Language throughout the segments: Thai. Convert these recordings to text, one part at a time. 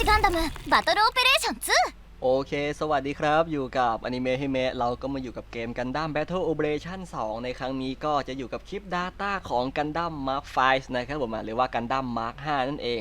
子ガンダムバトルオペレーション2 โอเค สวัสดีครับ อยู่กับอนิเมะฮิเมะเราก็มาอยู่กับเกมกันดั้ม Battle Operation 2 ในครั้งนี้ก็จะอยู่กับคลิป Data ของกันดั้ม Mark 5นะครับผมอ่ะหรือว่ากันดั้ม Mark 5 นั่นเอง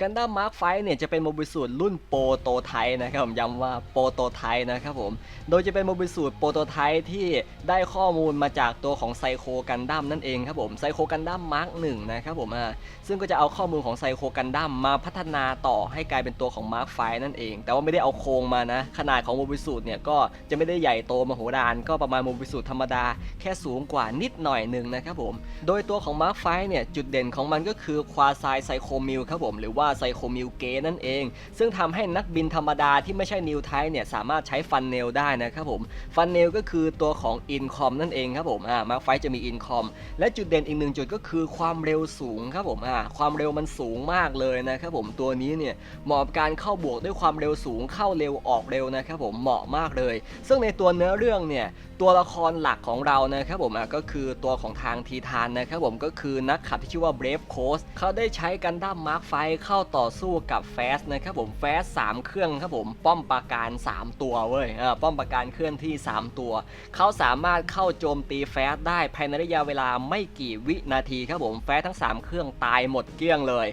กันดั้ม Mark 5เนี่ยจะเป็นโมบิสูตรรุ่นโปรโตไทป์นะครับผมย้ำว่าโปรโตไทป์นะครับผมโดยจะเป็นโมบิสูตรโปรโตไทป์ที่ได้ข้อมูลมาจากตัวของไซโคกันดั้มนั่นเองครับผมไซโคกันดั้ม Mark 1นะครับผมอะซึ่งก็จะเอาข้อมูลของไซโคกันดั้มมาพัฒนาต่อให้กลายเป็นตัวของมาร์คไฟนั่นเอง แต่ว่าไม่ได้เอาโครงมานะขนาดของโมบิสูตรเนี่ยก็จะไม่ได้ใหญ่โตมโหฬารก็ประมาณโมบิสูตรธรรมดาแค่สูงกว่านิดหน่อยหนึ่งนะครับผมโดยตัวของมาร์คไฟเนี่ยจุดเด่นของมันก็คือควาไซไซโคมิลครับผมหรือว่าไซโคมิลเกนั่นเอง ซึ่งทำให้นักบินธรรมดาที่ไม่ใช่นิวไทเนี่ยสามารถใช้ฟันเนลได้นะครับผม ฟันเนลก็คือตัวของอินคอมนั่นเองครับผมอ่ามาไฟจะมีอินคอมและจุดเด่นอีกหนึ่งจุดก็คือความเร็วสูงครับผมอ่าความเร็วมันสูงมากเลยนะครับผมตัวนี้เนี่ยเหมาะกับการเข้าบวกด้วยความเร็วสูงเข้าเร็วออกเร็วนะครับผมเหมาะมากเลย ซึ่งในตัวเนื้อเรื่องเนี่ยตัวละครหลักของเรานะครับผมก็คือตัวของทางทีทานนะครับผมก็คือนักขับที่ชื่อว่า Brave Coast เขาได้ใช้กันดั้มมาร์คไฟเข้าต่อสู้กับแฟสนะครับผมแฟสสามเครื่องครับผมป้อมปราการ 3 ตัวเว้ยอ่าป้อมปราการเคลื่อนที่ 3 ตัว เขาสามารถเข้าโจมตีแฟสได้ภายในระยะเวลาไม่กี่วินาทีครับผมแฟสทั้ง 3 เครื่องตายหมดเกลี้ยงเลย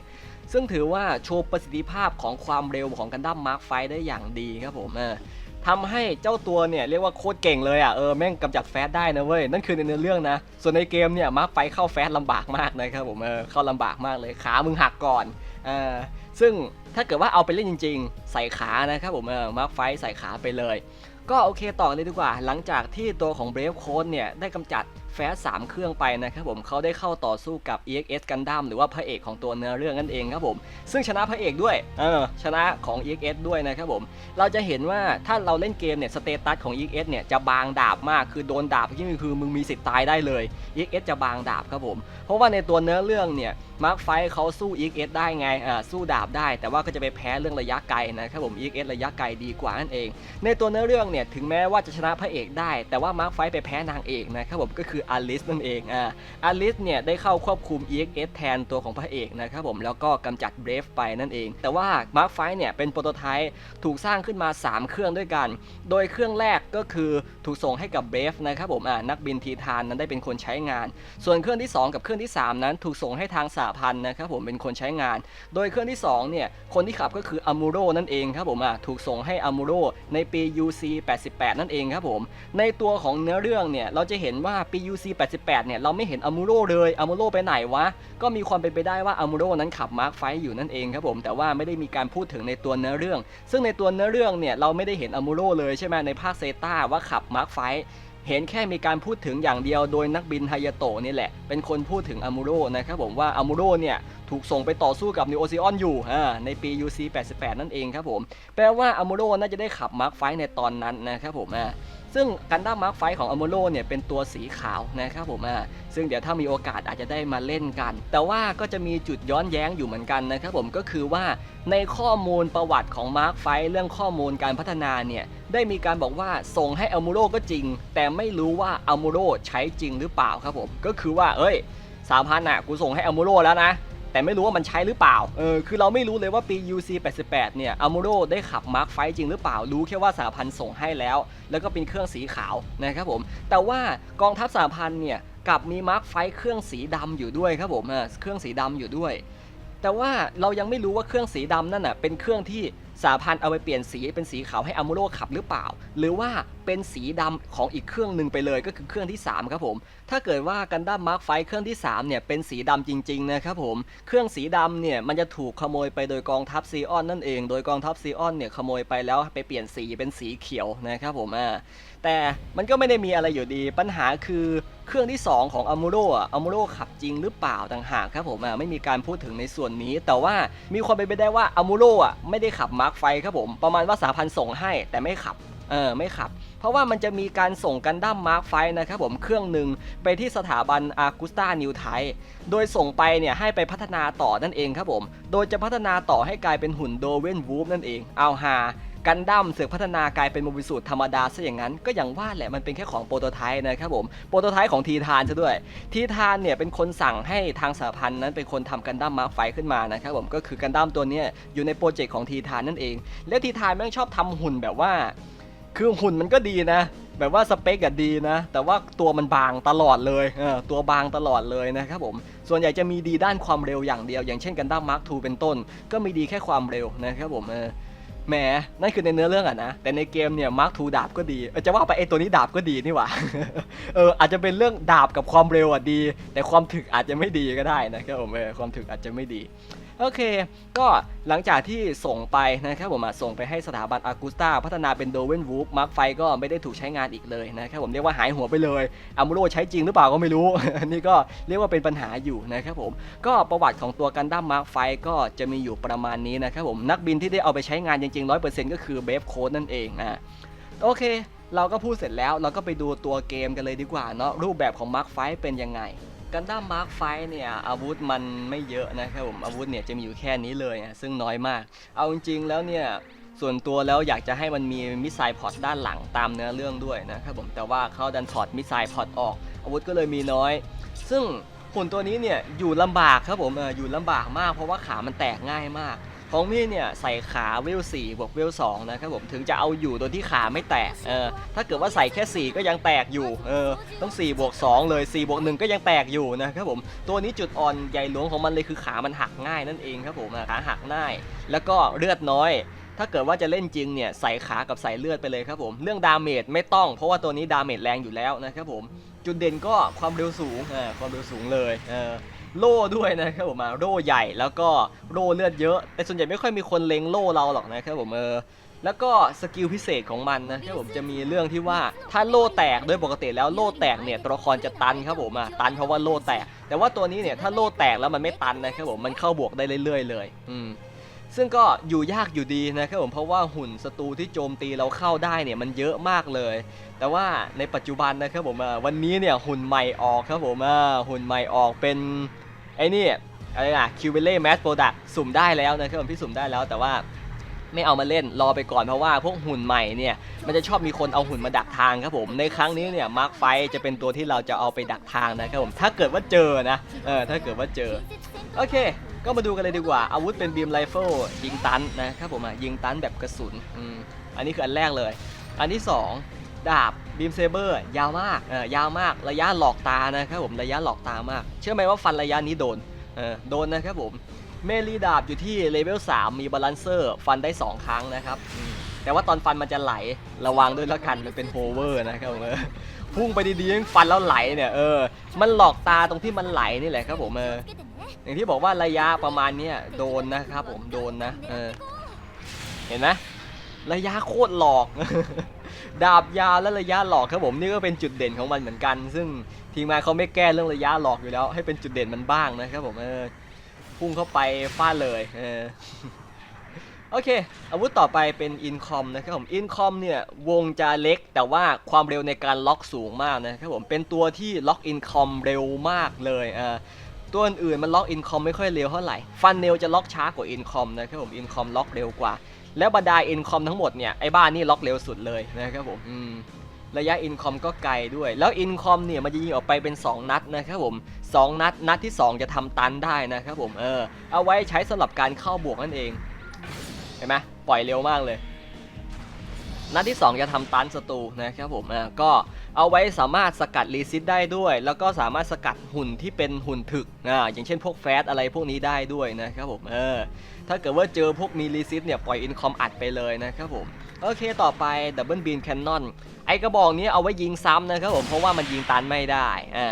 ซึ่งถือว่าโชว์ประสิทธิภาพของความเร็วของกันดั้มมาร์คไฟได้อย่างดีครับผมเออ ทำให้เจ้าตัวเนี่ยเรียกว่าโคตรเก่งเลยอะเออแม่งกำจัดแฟตได้นะเว้ยนั่นคือในเนื้อเรื่องนะส่วนในเกมเนี่ยมาร์คไฟเข้าแฟตลำบากมากนะครับผมเออเข้าลำบากมากเลยขามึงหักก่อนเออซึ่งถ้าเกิดว่าเอาไปเล่นจริง ๆ ใส่ขานะครับผมเออมาร์คไฟใส่ขาไปเลย ก็โอเคต่อเลยดีกว่า หลังจากที่ตัวของเบรฟโค้ดเนี่ยได้กำจัด แฟสสามเครื่องไปนะครับผมเขาได้เข้าต่อสู้กับ EXS Gundam หรือว่าพระเอกของตัวเนื้อเรื่องนั่นเองครับผม ซึ่งชนะพระเอกด้วยเออชนะของ EXS ด้วยนะครับผม เราจะเห็นว่าถ้าเราเล่นเกมเนี่ยสเตตัสของ EXS เนี่ยจะบางดาบมากคือโดนดาบที่นี่คือมึงมีสิทธิ์ตายได้เลย EXS จะบางดาบครับผม เพราะว่าในตัวเนื้อเรื่องเนี่ยมาร์คไฟเขาสู้ EXS ได้ไงอ่าสู้ดาบได้ แต่ว่าก็จะไปแพ้เรื่องระยะไกลนะครับผม EXS ระยะไกลดีกว่านั่นเอง ในตัวเนื้อเรื่องเนี่ยถึงแม้ว่าจะชนะพระเอกได้ แต่ว่ามาร์คไฟไปแพ้นางเอกนะครับผมก็คืออลิสนั่นเองอ่าอลิสเนี่ยได้เข้าควบคุม EXS แทนตัวของพระเอกนะครับผมแล้วก็กำจัดเบรฟไปนั่นเอง แต่ว่ามาร์คไฟเนี่ยเป็นโปรโตไทป์ถูกสร้างขึ้นมา 3 เครื่องด้วยกัน โดยเครื่องแรกก็คือถูกส่งให้กับเบรฟนะครับผมอ่านักบินทีทานนั้นได้เป็นคนใช้งาน ส่วนเครื่องที่ 2 กับเครื่องที่ 3 นั้นถูกส่งให้ทางสหพันธ์นะครับผมเป็นคนใช้งาน โดยเครื่องที่2เนี่ยคนที่ขับก็คืออามูโรนั่นเองครับผมอะถูกส่งให้อามูโรในปี UC 88 นั่นเองครับผมในตัวของเนื้อเรื่องเนี่ยเราจะเห็นว่าปี UC 88 เนี่ย เราไม่เห็นอามูโรเลยอามูโรไปไหนวะ ก็มีความเป็นไปได้ว่าอามูโรนั้นขับมาร์คไฟอยู่นั่นเองครับผม แต่ว่าไม่ได้มีการพูดถึงในตัวเนื้อเรื่อง ซึ่งในตัวเนื้อเรื่องเนี่ย เราไม่ได้เห็นอามูโรเลยใช่ไหมในภาคเซตาว่าขับมาร์คไฟเห็นแค่มีการพูดถึงอย่างเดียวโดยนักบินไฮยาโตะนี่แหละ เป็นคนพูดถึงอามูโรนะครับผมว่าอามูโรเนี่ยถูกส่งไปต่อสู้กับนิโอซิออนอยู่ในปี UC 88 นั่นเองครับผม แปลว่าอามูโรน่าจะได้ขับมาร์คไฟในตอนนั้นนะครับผมซึ่งกันดั้มมาร์คไฟของอามูโรเนี่ยเป็นตัวสีขาวนะครับผมซึ่งเดี๋ยวถ้ามีโอกาสอาจจะได้มาเล่นกัน แต่ว่าก็จะมีจุดย้อนแย้งอยู่เหมือนกันนะครับผมก็คือว่าในข้อมูลประวัติของมาร์คไฟเรื่องข้อมูลการพัฒนาเนี่ยได้มีการบอกว่าส่งให้อามูโรก็จริง แต่ไม่รู้ว่าอามูโรใช้จริงหรือเปล่าครับผมก็คือว่าเอ้ยสามพันอะกูส่งให้อามูโรแล้วนะ แต่ไม่รู้ว่ามันใช้หรือเปล่า เออ คือเราไม่รู้เลยว่าปี UC 88เนี่ยอามูโรได้ขับมาร์คไฟจริงหรือเปล่า รู้แค่ว่าสหพันธ์ส่งให้แล้ว แล้วก็เป็นเครื่องสีขาวนะครับผม แต่ว่ากองทัพสหพันธ์เนี่ยกลับมีมาร์คไฟเครื่องสีดำอยู่ด้วยครับผมเออเครื่องสีดำอยู่ด้วย แต่ว่าเรายังไม่รู้ว่าเครื่องสีดำนั่นน่ะเป็นเครื่องที่สาพันธ์เอาไปเปลี่ยนสีเป็นสีขาวให้อามูโรขับหรือเปล่า หรือว่าเป็นสีดำของอีกเครื่องหนึ่งไปเลยก็คือเครื่องที่ 3 ครับผม ถ้าเกิดว่ากันดั้มมาร์คไฟเครื่องที่ 3 เนี่ย เป็นสีดำจริง ๆ นะครับผม เครื่องสีดำเนี่ย มันจะถูกขโมยไปโดยกองทัพซีออนนั่นเอง โดยกองทัพซีออนเนี่ยขโมยไปแล้วไปเปลี่ยนสีเป็นสีเขียวนะครับผมอ่า แต่มันก็ไม่ได้มีอะไรอยู่ดี ปัญหาคือเครื่องที่ 2 ของอามูโรอะอามูโรขับจริงหรือเปล่าต่างหากครับผมอะไม่มีการพูดถึงในส่วนนี้ แต่ว่ามีความเป็นไปได้ว่าอามูโรอะไม่ได้ขับมาร์คไฟครับผมประมาณว่าสาพันส่งให้แต่ไม่ขับเออไม่ขับ เพราะว่ามันจะมีการส่งกันดั้มมาร์คไฟนะครับผมเครื่องหนึ่งไปที่สถาบันอากุสตานิวไทโดยส่งไปเนี่ยให้ไปพัฒนาต่อนั่นเองครับผม โดยจะพัฒนาต่อให้กลายเป็นหุ่นโดเวนวูฟนั่นเองเอาฮา กันดั้มเสือกพัฒนากลายเป็นโมบิสูตรธรรมดาซะอย่างนั้น ก็อย่างว่าแหละมันเป็นแค่ของโปรโตไทป์นะครับผมโปรโตไทป์ของทีทานซะด้วย ทีทานเนี่ยเป็นคนสั่งให้ทางสหพันธ์นั้นเป็นคนทำกันดั้มมาร์คไฟขึ้นมานะครับผมก็คือกันดั้มตัวนี้อยู่ในโปรเจกต์ของทีทานนั่นเอง แล้วทีทานแม่งชอบทำหุ่นแบบว่า คือหุ่นมันก็ดีนะแบบว่าสเปคอะดีนะ แต่ว่าตัวมันบางตลอดเลยเออตัวบางตลอดเลยนะครับผม ส่วนใหญ่จะมีดีด้านความเร็วอย่างเดียว อย่างเช่นกันดั้มมาร์ค2เป็นต้น ก็มีดีแค่ความเร็วนะครับผมเออ แหมนั่นคือในเนื้อเรื่องอะนะ แต่ในเกมเนี่ยมาร์ค2ดาบก็ดีออจะว่าไปไอตัวนี้ดาบก็ดีนี่หว่า เอออาจจะเป็นเรื่องดาบกับความเร็วอะดี แต่ความถึกอาจจะไม่ดีก็ได้นะครับผมเออความถึกอาจจะไม่ดี โอเค ก็หลังจากที่ส่งไปนะครับผมส่งไปให้สถาบันอากูสตาพัฒนาเป็นโดเวนวูฟมาร์คไฟก็ไม่ได้ถูกใช้งานอีกเลยนะครับผมเรียกว่าหายหัวไปเลยอัมโรใช้จริงหรือเปล่าก็ไม่รู้ อันนี้ก็เรียกว่าเป็นปัญหาอยู่นะครับผม ก็ประวัติของตัวกันดั้มมาร์คไฟก็จะมีอยู่ประมาณนี้นะครับผมนักบินที่ได้เอาไปใช้งานจริงๆ100%ก็คือเบฟโค้ดนั่นเองอะโอเค เราก็พูดเสร็จแล้วเราก็ไปดูตัวเกมกันเลยดีกว่าเนาะรูปแบบของมาร์คไฟเป็นยังไง กันดั้มมาร์คไฟเนี่ยอาวุธมันไม่เยอะนะครับผมอาวุธเนี่ยจะมีอยู่แค่นี้เลยอะซึ่งน้อยมาก เอาจริงๆแล้วเนี่ยส่วนตัวแล้วอยากจะให้มันมีมิสไซล์พอร์ตด้านหลังตามเนื้อเรื่องด้วยนะครับผมแต่ว่าเขาดันถอดมิสไซล์พอร์ตออก อาวุธก็เลยมีน้อย ซึ่งหุ่นตัวนี้เนี่ยอยู่ลำบากครับผมเอออยู่ลำบากมากเพราะว่าขามันแตกง่ายมาก ของพี่เนี่ยใส่ขาเวล4บวกเวล2นะครับผมถึงจะเอาอยู่โดยที่ขาไม่แตกเออถ้าเกิดว่าใส่แค่4ก็ยังแตกอยู่เออต้อง4บวก2เลย4บวก1ก็ยังแตกอยู่นะครับผมตัวนี้จุดอ่อนใหญ่หลวงของมันเลยคือขามันหักง่ายนั่นเองครับผมขาหักง่าย แล้วก็เลือดน้อยถ้าเกิดว่าจะเล่นจริงเนี่ยใส่ขากับใส่เลือดไปเลยครับผม เรื่องดาเมจไม่ต้องเพราะว่าตัวนี้ดาเมจแรงอยู่แล้วนะครับผม จุดเด่นก็ความเร็วสูงเออความเร็วสูงเลยเออ โล่ด้วยนะครับผมมาโล่ใหญ่แล้วก็โล่เลือดเยอะ แต่ส่วนใหญ่ไม่ค่อยมีคนเล็งโล่เราหรอกนะครับผมเออแล้วก็สกิลพิเศษของมันนะครับผมจะมีเรื่องที่ว่าถ้าโล่แตกโดยปกติแล้วโล่แตกเนี่ยตัวละครจะตันครับผมอะตันเพราะว่าโล่แตก แต่ว่าตัวนี้เนี่ยถ้าโล่แตกแล้วมันไม่ตันนะครับผมมันเข้าบวกได้เรื่อยๆเลย อืมซึ่งก็อยู่ยากอยู่ดีนะครับผมเพราะว่าหุ่นศัตรูที่โจมตีเราเข้าได้เนี่ยมันเยอะมากเลย แต่ว่าในปัจจุบันนะครับผมวันนี้เนี่ยหุ่นใหม่ออกครับผมหุ่นใหม่ออกเป็น ไอ้นี่อะไรนะคิวเบเล่แมสโปรดักสุ่มได้แล้วนะครับผมพี่สุ่มได้แล้วแต่ว่าไม่เอามาเล่นรอไปก่อนเพราะว่าพวกหุ่นใหม่เนี่ยมันจะชอบมีคนเอาหุ่นมาดักทางครับผมในครั้งนี้เนี่ยมาร์คไฟจะเป็นตัวที่เราจะเอาไปดักทางนะครับผมถ้าเกิดว่าเจอนะเออถ้าเกิดว่าเจอโอเค ก็มาดูกันเลยดีกว่า อาวุธเป็นบีมไรเฟิลยิงตันนะครับผมอะยิงตันแบบกระสุนอืมอันนี้คืออันแรกเลย อันที่ 2 ดาบบีมเซเบอร์ยาวมากเออยาวมากระยะหลอกตานะครับผมระยะหลอกตามาก เชื่อไหมว่าฟันระยะนี้โดนเออโดนนะครับผมเมลีดาบอยู่ที่เลเวล3มีบาลานเซอร์ฟันได้ 2 ครั้งนะครับ แต่ว่าตอนฟันมันจะไหลระวังด้วยล้วกันมันเป็นโฮเวอร์นะครับผมพุ่งไปดีๆฟันแล้วไหลเนี่ยเออมันหลอกตาตรงที่มันไหลนี่แหละครับผมเอออย่างที่บอกว่าระยะประมาณนี้โดนนะครับผมโดนนะเออเห็นไหมระยะโคตรหลอก ดาบยาวและระยะหลอกครับผมนี่ก็เป็นจุดเด่นของมันเหมือนกัน ซึ่งทีมงานเขาไม่แก้เรื่องระยะหลอกอยู่แล้ว ให้เป็นจุดเด่นมันบ้างนะครับผมเออพุ่งเข้าไปฟาดเลยเออโอเค อาวุธต่อไปเป็นอินคอมนะครับผมอินคอมเนี่ยวงจะเล็ก แต่ว่าความเร็วในการล็อกสูงมากนะครับผมเป็นตัวที่ล็อกอินคอมเร็วมากเลยอ่าตัวอื่นมันล็อกอินคอมไม่ค่อยเร็วเท่าไหร่ ฟันเนลจะล็อกช้ากว่าอินคอมนะครับผมอินคอมล็อกเร็วกว่า แล้วบรรดาอินคอมทั้งหมดเนี่ยไอ้บ้านนี่ล็อกเร็วสุดเลยนะครับผมมระยะอินคอมก็ไกลด้วย แล้วอินคอมเนี่ยมันจะยิงออกไปเป็น 2 นัดนะครับผม 2 นัด นัดที่ 2 จะทำตันได้นะครับผม เออ เอาไว้ใช้สำหรับการเข้าบวกนั่นเอง เห็นไหมปล่อยเร็วมากเลย นัดที่ 2 จะทำตันศัตรูนะครับผมอ่าก็เอาไว้สามารถสกัดรีซิตได้ด้วย แล้วก็สามารถสกัดหุ่นที่เป็นหุ่นถึกอ่าอย่างเช่นพวกแฟตอะไรพวกนี้ได้ด้วยนะครับผม เออ ถ้าเกิดว่าเจอพวกมีรีซิตเนี่ยปล่อยอินคอมอัดไปเลยนะครับผม โอเคต่อไปดับเบิลบีนแคนนอนไอกระบอกนี้เอาไว้ยิงซ้ำนะครับผมเพราะว่ามันยิงตันไม่ได้อ่า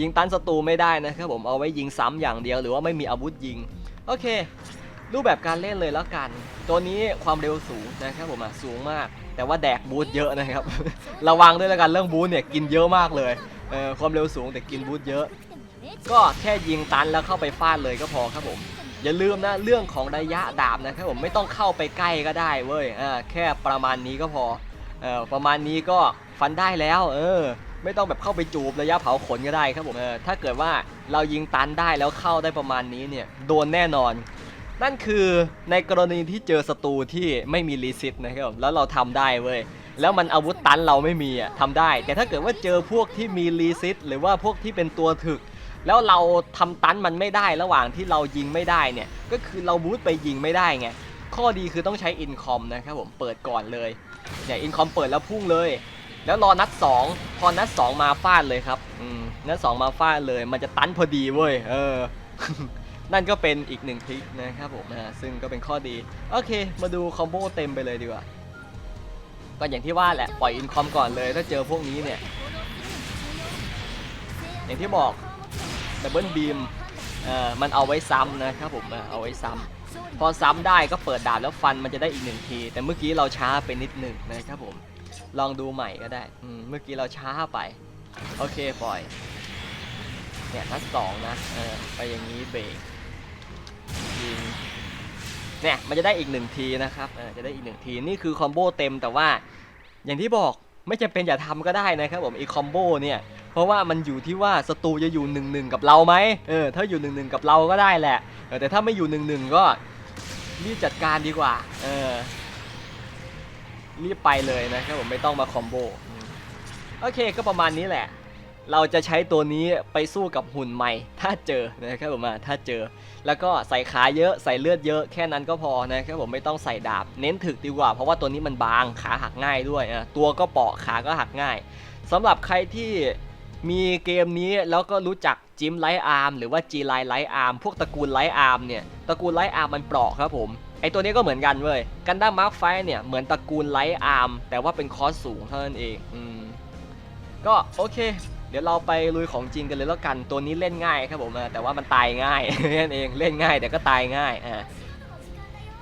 ยิงตันศัตรูไม่ได้นะครับผมเอาไว้ยิงซ้ำอย่างเดียวหรือว่าไม่มีอาวุธยิง โอเค รูปแบบการเล่นเลยแล้วกัน ตัวนี้ความเร็วสูงนะครับผมสูงมาก แต่ว่าแดกบูทเยอะนะครับ ระวังด้วยแล้วกันเรื่องบูทเนี่ยกินเยอะมากเลยเออความเร็วสูงแต่กินบูทเยอะ ก็แค่ยิงตันแล้วเข้าไปฟาดเลยก็พอครับผม อย่าลืมนะเรื่องของระยะดาบนะครับผมไม่ต้องเข้าไปใกล้ก็ได้เว้ยอ่าแค่ประมาณนี้ก็พอเออประมาณนี้ก็ฟันได้แล้ว เออ ไม่ต้องแบบเข้าไปจูบระยะเผาขนก็ได้ครับผมเออถ้าเกิดว่าเรายิงตันได้แล้วเข้าได้ประมาณนี้เนี่ยโดนแน่นอน นั่นคือในกรณีที่เจอศัตรูที่ไม่มีรีซิตนะครับผมแล้วเราทำได้เว้ยแล้วมันอาวุธตันเราไม่มีอะทำได้ แต่ถ้าเกิดว่าเจอพวกที่มีรีซิตหรือว่าพวกที่เป็นตัวถึก แล้วเราทำตันมันไม่ได้ระหว่างที่เรายิงไม่ได้เนี่ย ก็คือเราบูทไปยิงไม่ได้ไง ข้อดีคือต้องใช้อินคอมนะครับผมเปิดก่อนเลยเนี่ยอินคอมเปิดแล้วพุ่งเลย แล้วรอนัด 2 พอนัด 2 มาฟาดเลยครับอืมนัด 2 มาฟาดเลย มันจะตันพอดีเว้ยเออนั่นก็เป็นอีกหนึ่งทริคนะครับผมนะซึ่งก็เป็นข้อดี โอเค มาดูคอมโบเต็มไปเลยดีกว่าก็อย่างที่ว่าแหละ ปล่อยอินคอมก่อนเลย ถ้าเจอพวกนี้เนี่ย อย่างที่บอก ดับเบิลบีมเอ่อมันเอาไว้ซ้ำนะครับผมเอาไว้ซ้ำพอซ้ำได้ก็เปิดดาบแล้วฟันมันจะได้อีกหนึ่งที แต่เมื่อกี้เราช้าไปนิดหนึ่งนะครับผมลองดูใหม่ก็ได้เมื่อกี้เราช้าไป โอเคปล่อยเนี่ยนัดสองนะเออไปอย่างนี้เบรกยิงเนี่ยมันจะได้อีกหนึ่งทีนะครับเออจะได้อีกหนึ่งทีนี่คือคอมโบเต็มแต่ว่าอย่างที่บอกไม่จำเป็นอย่าทำก็ได้นะครับผมอีคอมโบเนี่ย เพราะว่ามันอยู่ที่ว่าศัตรูจะอยู่หนึ่งหนึ่งกับเราไหมเออถ้าอยู่หนึ่งหนึ่งกับเราก็ได้แหละเออแต่ถ้าไม่อยู่หนึ่งหนึ่งก็รีบจัดการดีกว่าเออรีบไปเลยนะครับผมไม่ต้องมาคอมโบโอเคก็ประมาณนี้แหละ เราจะใช้ตัวนี้ไปสู้กับหุ่นใหม่ ถ้าเจอนะครับผมถ้าเจอ แล้วก็ใส่ขาเยอะใส่เลือดเยอะแค่นั้นก็พอนะครับผมไม่ต้องใส่ดาบ เน้นถึกดีกว่า เพราะว่าตัวนี้มันบางขาหักง่ายด้วยอะตัวก็เปราะขาก็หักง่ายสำหรับใครที่ มีเกมนี้แล้วก็รู้จักจิมไลท์อาร์มหรือว่าจีไลไลท์อาร์มพวกตระกูลไลท์อาร์มเนี่ยตระกูลไลท์อาร์มมันเปราะครับผมไอตัวนี้ก็เหมือนกันเว้ยกันด้ามาร์คไฟเนี่ยเหมือนตระกูลไลท์อาร์มแต่ว่าเป็นคอสสูงเท่านั้นเองอืมก็โอเค เดี๋ยวเราไปลุยของจริงกันเลยแล้วกันตัวนี้เล่นง่ายครับผมแต่ว่ามันตายง่ายนั่นเองเล่นง่ายแต่ก็ตายง่ายอะ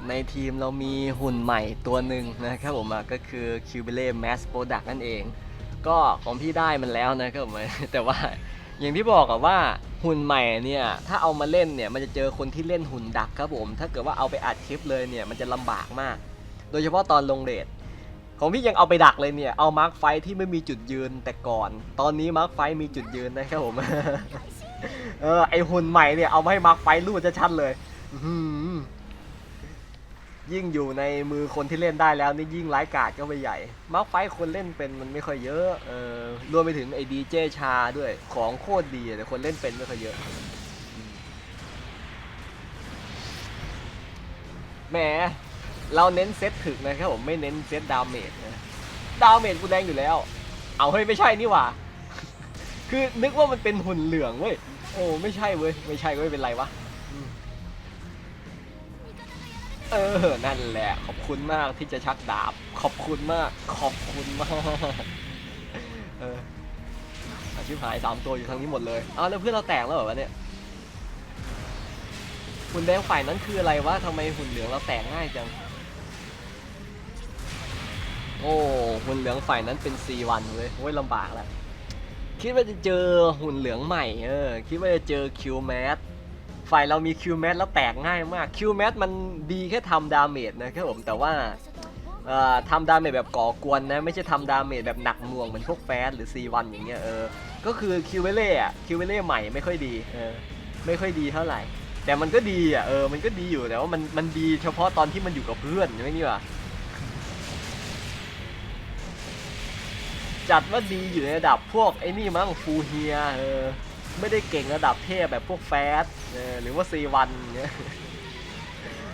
ในทีมเรามีหุ่นใหม่ตัวหนึ่งนะครับผมก็คือ c u b i l e Mass Product นั่นเอง ก็ของพี่ได้มันแล้วนะครับผมแต่ว่าอย่างที่บอกอะว่าหุ่นใหม่เนี่ยถ้าเอามาเล่นเนี่ยมันจะเจอคนที่เล่นหุ่นดักครับผม ถ้าเกิดว่าเอาไปอัดคลิปเลยเนี่ยมันจะลำบากมาก โดยเฉพาะตอนลงเรทของพี่ยังเอาไปดักเลยเนี่ยเอามาร์คไฟที่ไม่มีจุดยืนแต่ก่อน ตอนนี้มาร์คไฟมีจุดยืนนะครับผมเออไอหุ่นใหม่เนี่ยเอามาให้มาร์คไฟรูดจะชัดเลย อื ยิ่งอยู่ในมือคนที่เล่นได้แล้วนี่ยิ่งไร้กาจก็ไปใหญ่มาร์คไฟคนเล่นเป็นมันไม่ค่อยเยอะเออรวมไปถึงไอ้ดีเจชาด้วยของโคตรดีแต่คนเล่นเป็นไม่ค่อยเยอะแหมเราเน้นเซตถึกนะครับผมไม่เน้นเซตดาเมจนะดาเมจกูแรงอยู่แล้ว เอาเฮ้ยไม่ใช่นี่หว่า คือนึกว่ามันเป็นหุ่นเหลืองเว้ยโอ้ไม่ใช่เว้ยไม่ใช่ก็ไม่เป็นไรวะ เออ นั่นแหละ ขอบคุณมากที่จะชักดาบ ขอบคุณมาก ขอบคุณมากเอออาชิบหายสามตัวอยู่ทางนี้หมดเลยอ้าวแล้วเพื่อนเราแตกแล้วเหรอวะเนี่ยหุ่นแดงฝ่ายนั้นคืออะไรวะทำไมหุ่นเหลืองเราแตกง่ายจัง โอ้หุ่นเหลืองฝ่ายนั้นเป็น C1 เว้ยโอ้ยลำบากแล้วคิดว่าจะเจอหุ่นเหลืองใหม่เออคิดว่าจะเจอคิวแมส ฝ่ายเรามีคิวแมสแล้วแตกง่ายมากคิวแมสมันดีแค่ทำดาเมจนะครับผมแต่ว่าทำดาเมจแบบก่อกวนนะไม่ใช่ทำดาเมจแบบหนักหน่วงเหมือนพวกแฟสหรือ C1 อย่างเงี้ยเออก็คือคิวเวเล่อะคิวเวเล่ใหม่ไม่ค่อยดีเออไม่ค่อยดีเท่าไหร่ แต่มันก็ดีอะเออมันก็ดีอยู่แต่ว่ามันมันดีเฉพาะตอนที่มันอยู่กับเพื่อนใช่ไหมนี่วะจัดว่าดีอยู่ในระดับพวกไอ้นี่มั้งฟูเฮียเออ ไม่ได้เก่งระดับเทพแบบพวกแฟสหรือว่าซีวันเงี้ย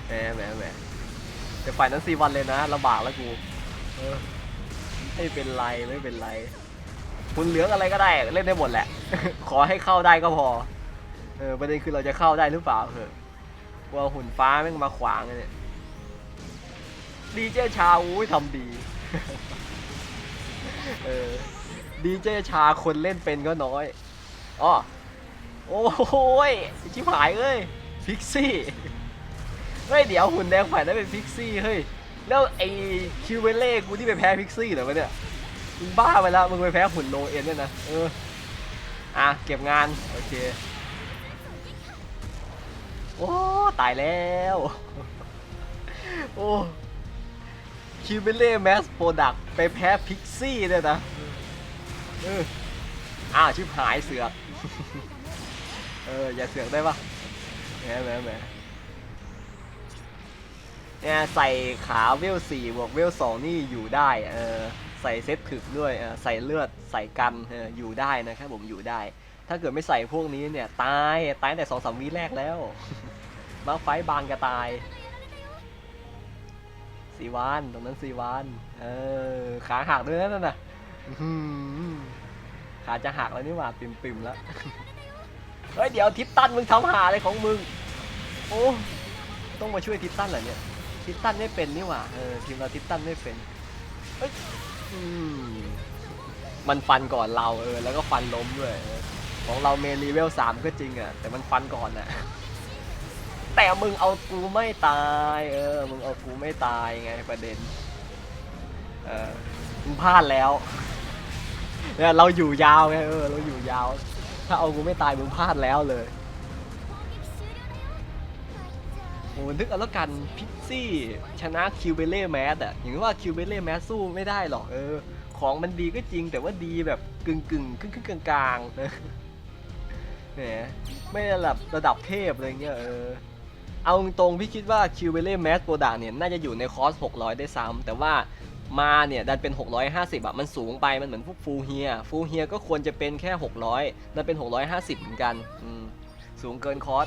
แหมแหมแหมแต่ฝ่ายนั้นซีวันเลยนะลำบากแล้วกูไม่เป็นไรไม่เป็นไร คุณเหลืองอะไรก็ได้เล่นได้หมดแหละ ขอให้เข้าได้ก็พอ เออประเด็นคือเราจะเข้าได้หรือเปล่าเถอะกลัวหุ่นฟ้าแม่งมาขวางเลยเนี่ยดีเจชาอุ้ยทำดี เออดีเจชาคนเล่นเป็นก็น้อยอ๋อ โอ้ยชิบหายเอ้ยพิกซี่เฮ้ยเดี๋ยวหุ่นแดงฝ่ายนั้นเป็นพิกซี่เฮ้ยแล้วไอ้คิวเวเล่กูที่ไปแพ้พิกซี่เหรอวะเนี่ยมึงบ้าไปแล้วมึงไปแพ้หุ่นโลเอ็นเนี่ยนะเอออะเก็บงานโอเคโอ้ตายแล้วโอ้คิวเบเล่แมสโปรดักไปแพ้พิกซี่เนี่ยนะเอออ้าวชิบหายเสือก เออ อย่าเสือกได้ปะแหมแหมแหมเนี่ยใส่ขาเวลสี่บวกเวลสองนี่อยู่ได้ เออ ใส่เซตถึกด้วย เออ ใส่เลือด ใส่กันเออ อยู่ได้นะครับผม อยู่ได้ ถ้าเกิดไม่ใส่พวกนี้เนี่ย ตาย ตายแต่สองสามวิแรกแล้ว มาไฟบางกระตายสีวานตรงนั้นสีวาน เออ ขาหักด้วยนะนั่นน่ะขาจะหักแล้วนี่หว่าปิ่มๆแล้ว เฮ้ยเดี๋ยวทิปตันมึงทำหาอะไรของมึง โอ้ต้องมาช่วยทิปตันเหรอเนี่ยทิปตันไม่เป็นนี่หว่าเออทีมเราทิปตันไม่เป็นเฮ้ยอืมมันฟันก่อนเราเออแล้วก็ฟันล้มด้วย ของเราเมลีเวลสามก็จริงอะแต่มันฟันก่อนอะแต่มึงเอากูไม่ตายเออมึงเอากูไม่ตายไงประเด็นเออมึงพลาดแล้วเนี่ยเราอยู่ยาวไงเออเราอยู่ยาว ถ้าเอากูไม่ตายมึงพลาดแล้วเลยโอ้นึกเอาแล้วกันพิกซี่ชนะคิวเบเล่แมสอะอย่างว่าคิวเบเล่แมสสู้ไม่ได้หรอกเออ ของมันดีก็จริงแต่ว่าดีแบบกึ่งกึ่งครึ่งครึ่งกลางกลางนะแหมไม่ระดับระดับเทพอะไรเงี้ยเออเอาตรงพี่คิดว่าคิวเบเล่แมสโปรดักเนี่ยน่าจะอยู่ในคอร์ส600 ได้ซ้ำแต่ว่า มาเนี่ยดันเป็น 650อะมันสูงไปมันเหมือนพวกฟูเฮียฟูเฮียก็ควรจะเป็นแค่ 600นั่นเป็น 650 เหมือนกันสูงเกินคอส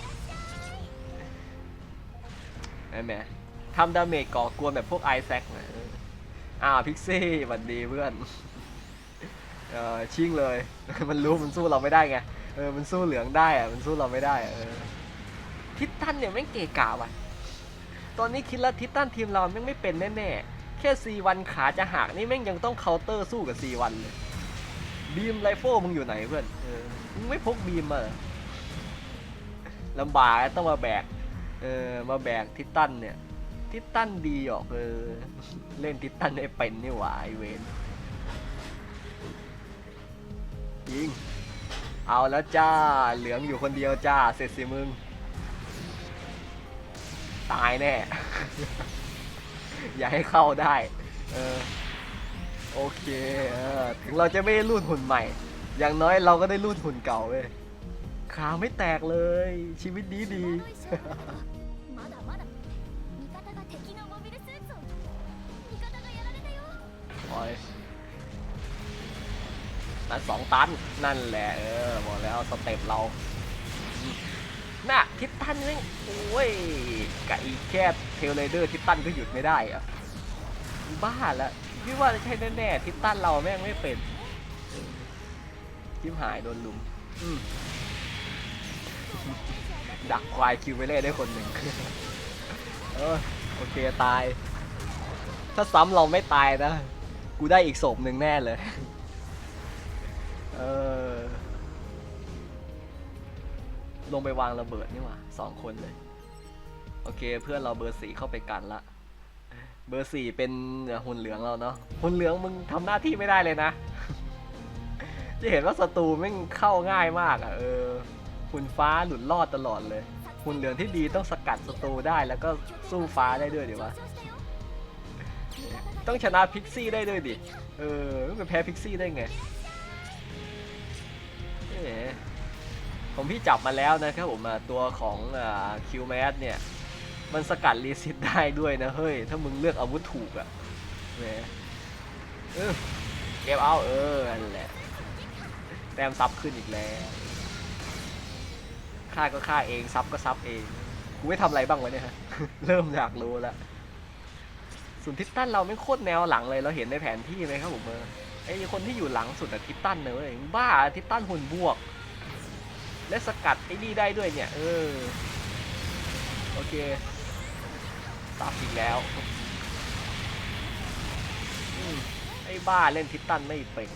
ใช่ไหมทำดาเมจก่อกวนแบบพวกไอแซคอ่าพิกซี่สวัสดีเพื่อนเออชิงเลย มันรู้มันสู้เราไม่ได้ไงเออมันสู้เหลืองได้อะมันสู้เราไม่ได้อะเออทิตตันเนี่ยแม่งเกะกะว่ะ ตอนนี้คิดแล้วทิตตันทีมเราแม่งไม่เป็นแน่ๆ แค่ซีวันขาจะหักนี่แม่งยังต้องเคาน์เตอร์สู้กับซีวันเลยบีมไรเฟิลมึงอยู่ไหนเพื่อนเออมึงไม่พกบีมมาลำบากต้องมาแบกเออมาแบกทิตตันเนี่ย ทิตตันดีออกเออเล่นทิตตันได้เป็นนี่หว่าไอเวนยิงเอาแล้วจ้าเหลืองอยู่คนเดียวจ้าเสร็จสิมึง ตายแน่ อย่าให้เข้าได้ เออโอเคเออถึงเราจะไม่รุ่นหุ่นใหม่ อย่างน้อยเราก็ได้รุ่นหุ่นเก่าเว้ยขาไม่แตกเลย ชีวิตดีดี บอยตัสองตัน นั่นแหละ เออบอกแล้วสเต็ปเรา น่ะทิปตันนี่โอ้ยกะอีแค่เทเลเดอร์ทิปตันก็หยุดไม่ได้อะบ้าละพี่ว่าจะใช่แน่ๆทิปตันเราแม่งไม่เป็นทิมหายโดนลุมอืมดักควายคิวไปเล่ได้คนหนึ่งเออโอเคตาย ถ้าซ้ำเราไม่ตายนะ กูได้อีกศพหนึ่งแน่เลย เออ ลงไปวางระเบิดนี่หว่าสองคนเลย โอเคเพื่อนเราเบอร์สี่เข้าไปกันละ เบอร์สี่เป็นหุ่นเหลืองเราเนาะหุ่นเหลืองมึงทำหน้าที่ไม่ได้เลยนะ จะเห็นว่าศัตรูแม่เข้าง่ายมากอะ่ะเออหุ่นฟ้าหลุดรอดตลอดเลยหุ่นเหลืองที่ดีต้องสกัดศัตรูได้แล้วก็สู้ฟ้าได้ด้วยดีวะต้องชนะพิกซี่ได้ด้วยดิ เออไม่ไปแพ้พิกซี่ได้ไงเอ๊ะ ผมพี่จับมาแล้วนะครับผมตัวของคิวแมสเนี่ย มันสกัดรีซิตได้ด้วยนะเฮ้ย ถ้ามึงเลือกอาวุธถูกอะแหมเออเก็บเอาเออนั่นแหละ แต้มซับขึ้นอีกแล้วค่าก็ค่าเองซับก็ซับเอง กูไม่ทำอะไรบ้างวะเนี่ยฮะ เริ่มอยากรู้แล้วส่วนทิตตันเราไม่โคตรแนวหลังเลยเราเห็นในแผนที่ไหมครับผมเออไอคนที่อยู่หลังสุดอะทิตตันเนอะเว้ยบ้าทิตตันหุ่นบวก และสกัดไอ้นี่ได้ด้วยเนี่ย เออ โอเคตับอีกแล้วไอ้บ้าเล่นทิตตันไม่เป่ง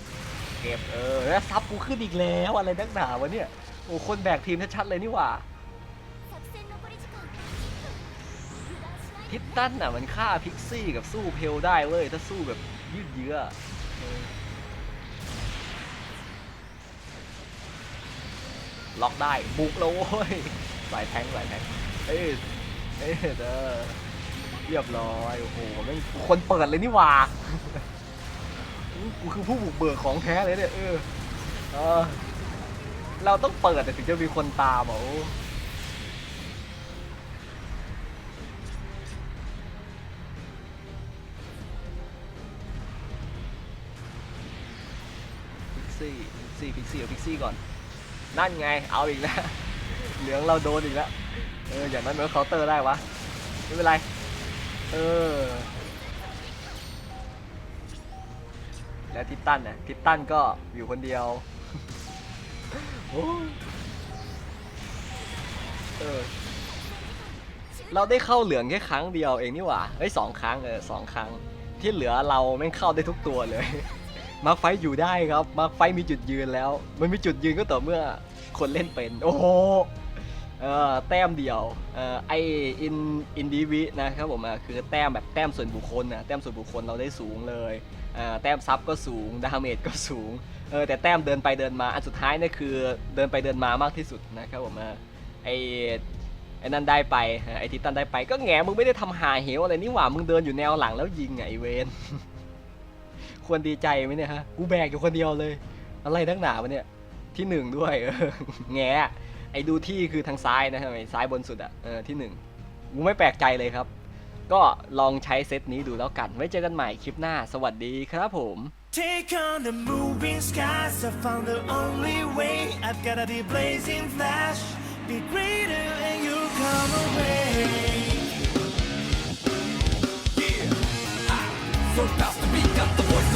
เก็บเออ แล้วซับกูขึ้นอีกแล้วอะไรนักหนาวะเนี่ย โอ้คนแบกทีมชัดๆเลยนี่หว่าทิตตันอะมันฆ่าพิกซี่กับสู้เพลได้เว้ย ถ้าสู้แบบยืดเยื้อ ล็อกได้บุกแล้วโว้ยสายแทงสายแทงเอ้ยเอ้ยเด้อเรียบร้อยโอ้โหไม่คนเปิดเลยนี่ว่ากูคือผู้บุกเบิกของแท้เลยเนี่ยเออ เราต้องเปิดถึงจะมีคนตามอะพิกซี่พิกซี่พิกซี่ก่อน นั่นไง เอาอีกแล้ว เหลืองเราโดนอีกแล้ว เออ อย่างนั้นมันเคาน์เตอร์ได้วะ ไม่เป็นไร เออ แล้วทิตตันน่ะทิตตันก็อยู่คนเดียว เออ เราได้เข้าเหลืองแค่ครั้งเดียวเองนี่หว่า เฮ้ยสองครั้งเออสองครั้ง ที่เหลือเราแม่เข้าได้ทุกตัวเลย มาร์คไฟอยู่ได้ครับ มาร์คไฟมีจุดยืนแล้ว มันมีจุดยืนก็ต่อเมื่อคนเล่นเป็น โอ้โหเออแต้มเดียวเออไออินอินดีวินะครับผมอะคือแต้มแบบแต้มส่วนบุคคลนะแต้มส่วนบุคคลเราได้สูงเลยเอ่อแต้มซับก็สูงดาเมจก็สูงเออแต่แต้มเดินไปเดินมาอันสุดท้ายนี่คือเดินไปเดินมามากที่สุดนะครับผมอะไอไอ้นั่นได้ไปเออไอทิตันได้ไปก็แง่มึงไม่ได้ทำหาเหวอะไรนี่หว่ามึงเดินอยู่แนวหลังแล้วยิงไงเวน ควรดีใจไหมเนี่ยฮะ กูแบกอยู่คนเดียวเลย อะไรทั้งหนาวะเนี่ย ที่หนึ่งด้วยแง่ไอ้ดูที่คือทางซ้ายนะฮะซ้ายบนสุดอะเออที่หนึ่งกูไม่แปลกใจเลยครับ ก็ลองใช้เซตนี้ดูแล้วกัน ไว้เจอกันใหม่คลิปหน้า สวัสดีครับผม Take on the moving skies, I found the only way. I've gotta be blazing flash, be greater, and you come away. Yeah, I so past the be got the voice.